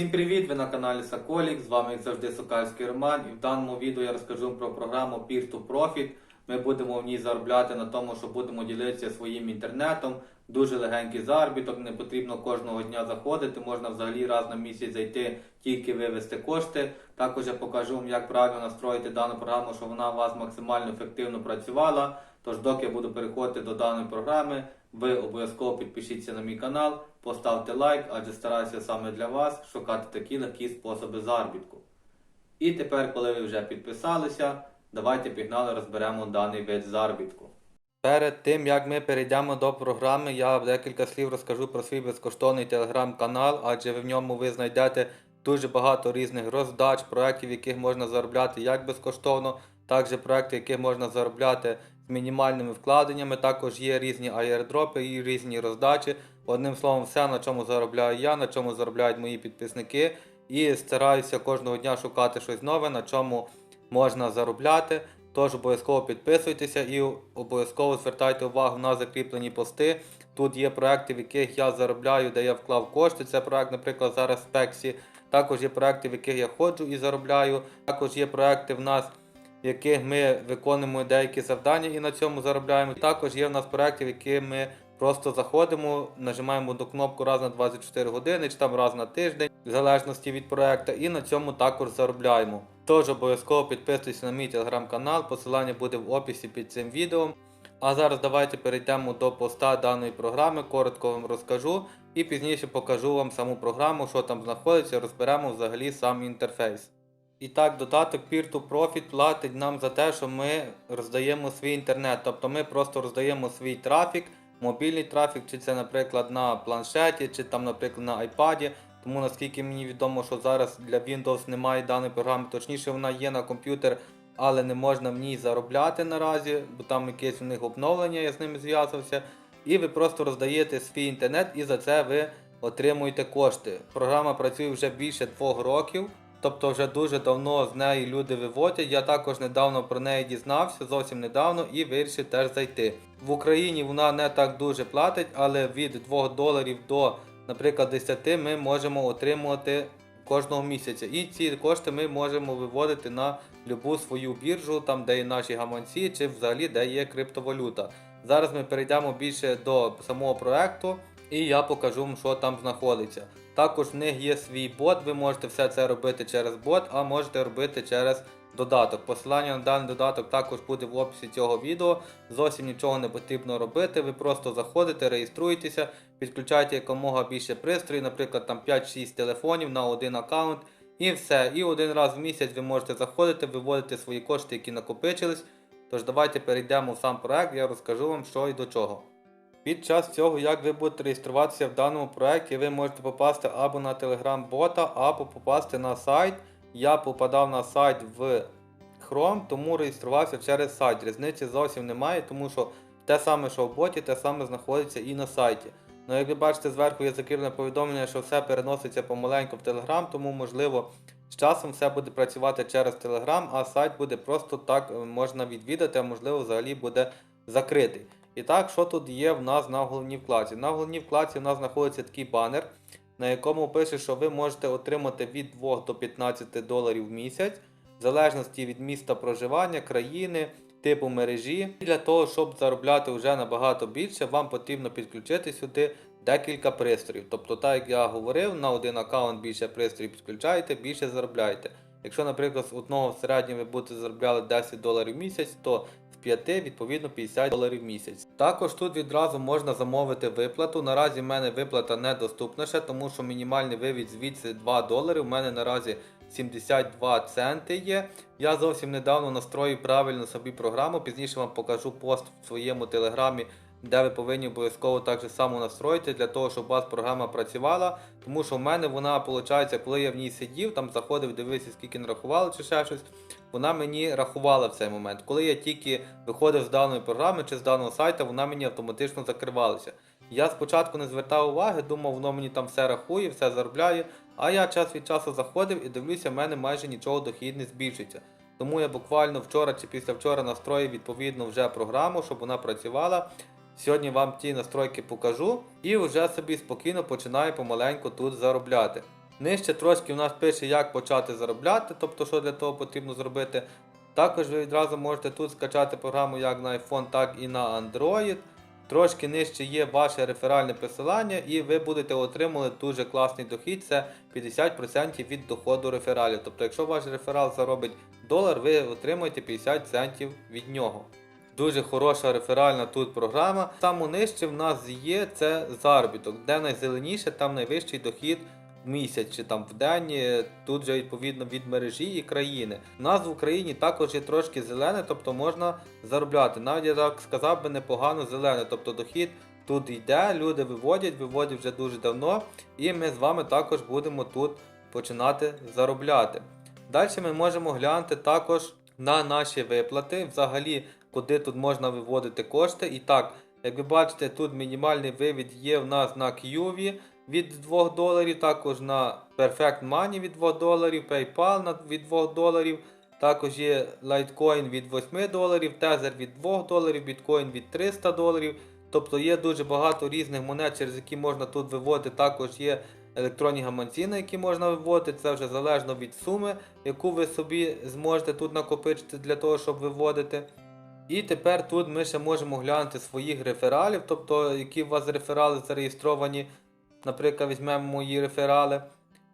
Всім привіт! Ви на каналі Соколік. З вами як завжди Сокальський Роман. І в даному відео я розкажу про програму Peer to Profit. Ми будемо в ній заробляти на тому, що будемо ділитися своїм інтернетом. Дуже легенький заробіток, не потрібно кожного дня заходити. Можна взагалі раз на місяць зайти, тільки вивести кошти. Також я покажу вам, як правильно настроїти дану програму, щоб вона у вас максимально ефективно працювала. Тож, доки я буду переходити до даної програми, ви обов'язково підпишіться на мій канал, поставте лайк, адже стараюся саме для вас шукати такі легкі способи заробітку. І тепер, коли ви вже підписалися, давайте пігнали розберемо даний вид заробітку. Перед тим як ми перейдемо до програми, я декілька слів розкажу про свій безкоштовний телеграм-канал, адже в ньому ви знайдете дуже багато різних роздач, проєктів, яких можна заробляти як безкоштовно, так і проєкти, яких можна заробляти мінімальними вкладеннями. Також є різні аєрдропи і різні роздачі. Одним словом, все, на чому заробляю я, на чому заробляють мої підписники. І стараюся кожного дня шукати щось нове, на чому можна заробляти. Тож обов'язково підписуйтеся і обов'язково звертайте увагу на закріплені пости. Тут є проекти, в яких я заробляю, де я вклав кошти. Це проект, наприклад, зараз Спексі. Також є проекти, в яких я ходжу і заробляю. Також є проекти в нас, в яких ми виконуємо деякі завдання і на цьому заробляємо. Також є в нас проекти, в які ми просто заходимо, нажимаємо до кнопку раз на 24 години чи там раз на тиждень, в залежності від проекту, і на цьому також заробляємо. Тож обов'язково підписуйтесь на мій телеграм-канал, посилання буде в описі під цим відео. А зараз давайте перейдемо до поста даної програми, коротко вам розкажу і пізніше покажу вам саму програму, що там знаходиться, розберемо взагалі сам інтерфейс. І так, додаток Peer-to-Profit платить нам за те, що ми роздаємо свій інтернет. Тобто ми просто роздаємо свій трафік, мобільний трафік, чи це, наприклад, на планшеті, чи там, наприклад, на iPad. Тому наскільки мені відомо, що зараз для Windows немає даної програми, точніше вона є на комп'ютер, але не можна в ній заробляти наразі, бо там якесь у них обновлення, я з ними зв'язався. І ви просто роздаєте свій інтернет і за це ви отримуєте кошти. Програма працює вже більше двох років, тобто вже дуже давно з неї люди виводять. Я також недавно про неї дізнався, зовсім недавно, і вирішив теж зайти. В Україні вона не так дуже платить, але від 2 доларів до, наприклад, 10 ми можемо отримувати кожного місяця. І ці кошти ми можемо виводити на любу свою біржу, там де є наші гаманці, чи взагалі де є криптовалюта. Зараз ми перейдемо більше до самого проекту, і я покажу вам, що там знаходиться. Також в них є свій бот, ви можете все це робити через бот, а можете робити через додаток. Посилання на даний додаток також буде в описі цього відео. Зовсім нічого не потрібно робити. Ви просто заходите, реєструєтеся, підключаєте якомога більше пристроїв, наприклад, там 5-6 телефонів на один аккаунт. І все. І один раз в місяць ви можете заходити, виводити свої кошти, які накопичились. Тож давайте перейдемо в сам проект, я розкажу вам, що і до чого. Під час цього, як ви будете реєструватися в даному проєкті, ви можете попасти або на телеграм-бота, або попасти на сайт. Я попадав на сайт в Chrome, тому реєструвався через сайт. Різниці зовсім немає, тому що те саме, що в боті, те саме знаходиться і на сайті. Ну, як ви бачите, зверху є закріплене повідомлення, що все переноситься помаленьку в Telegram, тому можливо з часом все буде працювати через Telegram, а сайт буде просто так е, можна відвідати, а можливо взагалі буде закритий. І так, що тут є в нас на головній вкладці? На головній вкладці в нас знаходиться такий банер, на якому пише, що ви можете отримати від 2 до 15 доларів в місяць, в залежності від міста проживання, країни, типу мережі. І для того, щоб заробляти вже набагато більше, вам потрібно підключити сюди декілька пристроїв. Тобто, так як я говорив, на один аккаунт більше пристроїв підключаєте, більше заробляєте. Якщо, наприклад, з одного в середньому ви будете заробляти 10 доларів в місяць, то 5 відповідно 50 доларів в місяць. Також тут відразу можна замовити виплату. Наразі в мене виплата недоступна ще, тому що мінімальний вивід звідси 2 долари. У мене наразі 72 центи є. Я зовсім недавно настроїв правильно собі програму. Пізніше вам покажу пост в своєму телеграмі, де ви повинні обов'язково так само настроїти для того, щоб у вас програма працювала. Тому що в мене вона, виходить, коли я в ній сидів, там заходив, дивився, скільки нарахували чи ще щось. Вона мені рахувала в цей момент. Коли я тільки виходив з даної програми чи з даного сайту, вона мені автоматично закривалася. Я спочатку не звертав уваги, думав, воно мені там все рахує, все заробляє. А я час від часу заходив і дивлюся, в мене майже нічого дохід не збільшиться. Тому я буквально вчора чи післявчора настроїв відповідно вже програму, щоб вона працювала. Сьогодні вам ті настройки покажу і вже собі спокійно починаю помаленьку тут заробляти. Нижче трошки в нас пише, як почати заробляти, тобто що для того потрібно зробити. Також ви відразу можете тут скачати програму як на iPhone, так і на Android. Трошки нижче є ваше реферальне посилання, і ви будете отримувати дуже класний дохід. Це 50% від доходу рефералів. Тобто, якщо ваш реферал заробить долар, ви отримаєте 50 центів від нього. Дуже хороша реферальна тут програма. Саме нижче в нас є це заробіток, де найзеленіше, там найвищий дохід в місяць чи там в день. е, Тут же відповідно від мережі і країни. У нас в Україні також є трошки зелене, тобто можна заробляти. Навіть я так сказав би непогано зелене, тобто дохід. Тут йде, люди виводять, виводять вже дуже давно, і ми з вами також будемо тут починати заробляти. Далі ми можемо глянути також на наші виплати, взагалі, куди тут можна виводити кошти. І так, як ви бачите, тут мінімальний вивід є в нас на QV від 2 доларів, також на Perfect Money від 2 доларів, PayPal від 2 доларів. Також є Litecoin від 8 доларів, Tether від 2 доларів, Bitcoin від 300 доларів. Тобто є дуже багато різних монет, через які можна тут виводити. Також є електронні гаманці, на які можна виводити. Це вже залежно від суми, яку ви собі зможете тут накопичити для того, щоб виводити. І тепер тут ми ще можемо глянути своїх рефералів, тобто які у вас реферали зареєстровані. Наприклад, візьмемо мої реферали.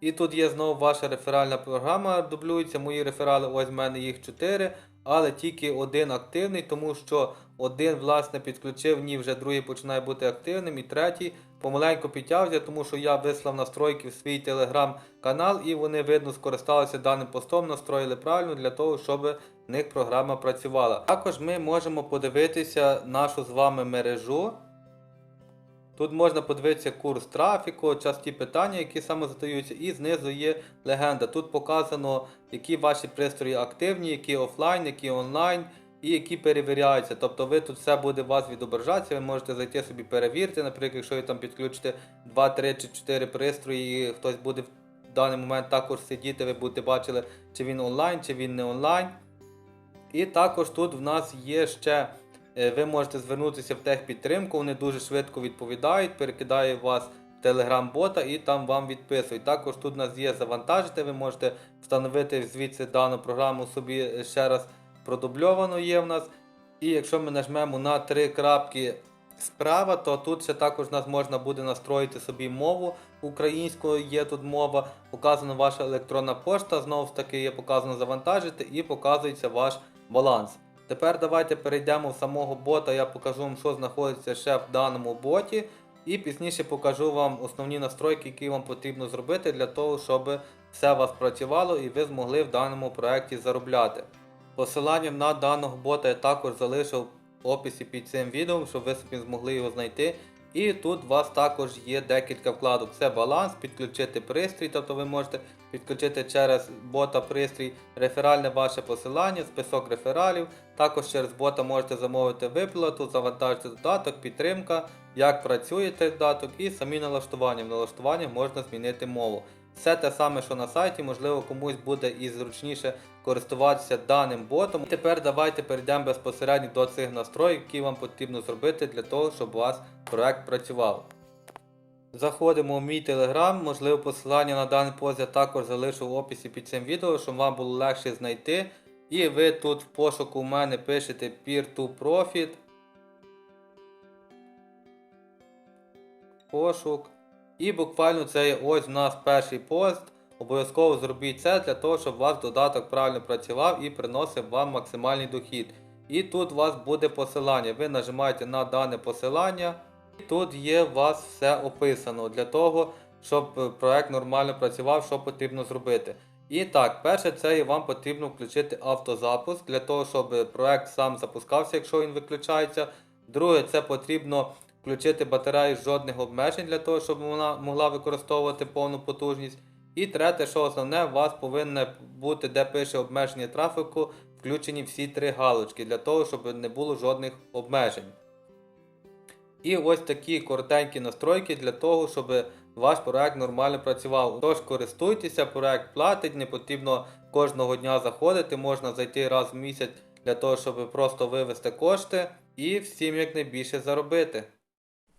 І тут є знову ваша реферальна програма, дублюється. Мої реферали, ось в мене їх 4, але тільки один активний, тому що один, власне, підключив, ні, вже другий починає бути активним, і третій помаленьку підтягується, тому що я вислав настройки в свій телеграм-канал, і вони, видно, скористалися даним постом, настроїли правильно для того, щоб в них програма працювала. Також ми можемо подивитися нашу з вами мережу. Тут можна подивитися курс трафіку, часті питання, які саме задаються, і знизу є легенда. Тут показано, які ваші пристрої активні, які офлайн, які онлайн і які перевіряються. Тобто ви тут все буде у вас відображатися, ви можете зайти собі перевірити. Наприклад, якщо ви там підключите 2, 3 чи 4 пристрої, і хтось буде в даний момент також сидіти, ви будете бачили, чи він онлайн, чи він не онлайн. І також тут в нас є ще. Е, Ви можете звернутися в техпідтримку, вони дуже швидко відповідають, перекидає вас в телеграм-бота і там вам відписують. Також тут у нас є завантажити, ви можете встановити звідси дану програму собі ще раз продубльовано є в нас. І якщо ми нажмемо на три крапки справа, то тут ще також нас можна буде настроїти собі мову українською, є тут мова, показана ваша електронна пошта, знову ж таки є показано завантажити і показується ваш баланс. Тепер давайте перейдемо в самого бота, я покажу вам, що знаходиться ще в даному боті. І пізніше покажу вам основні настройки, які вам потрібно зробити для того, щоб все у вас працювало і ви змогли в даному проєкті заробляти. Посилання на даного бота я також залишив в описі під цим відео, щоб ви собі змогли його знайти. І тут у вас також є декілька вкладок. Це баланс, підключити пристрій, тобто ви можете підключити через бота пристрій, реферальне ваше посилання, список рефералів. Також через бота можете замовити виплату, завантажити додаток, підтримка, як працює цей додаток і самі налаштування. В налаштуваннях можна змінити мову. Все те саме, що на сайті, можливо, комусь буде і зручніше користуватися даним ботом. І тепер давайте перейдемо безпосередньо до цих настроїв, які вам потрібно зробити для того, щоб у вас проект працював. Заходимо в мій телеграм, можливо, посилання на даний пост я також залишу в описі під цим відео, щоб вам було легше знайти. І ви тут в пошуку у мене пишете Peer-to-Profit. Пошук. І буквально це ось у нас перший пост. Обов'язково зробіть це для того, щоб у вас додаток правильно працював і приносив вам максимальний дохід. І тут у вас буде посилання. Ви нажимаєте на дане посилання. І тут є у вас все описано для того, щоб е, проект нормально працював, що потрібно зробити. І так, перше, це вам потрібно включити автозапуск для того, щоб проект сам запускався, якщо він виключається. Друге, це потрібно включити батарею жодних обмежень для того, щоб вона могла використовувати повну потужність. І третє, що основне, у вас повинно бути, де пише обмеження трафіку, включені всі три галочки, для того, щоб не було жодних обмежень. І ось такі коротенькі настройки для того, щоб ваш проект нормально працював. Тож користуйтеся, проект платить, не потрібно кожного дня заходити, можна зайти раз в місяць для того, щоб просто вивести кошти і всім якнайбільше заробити.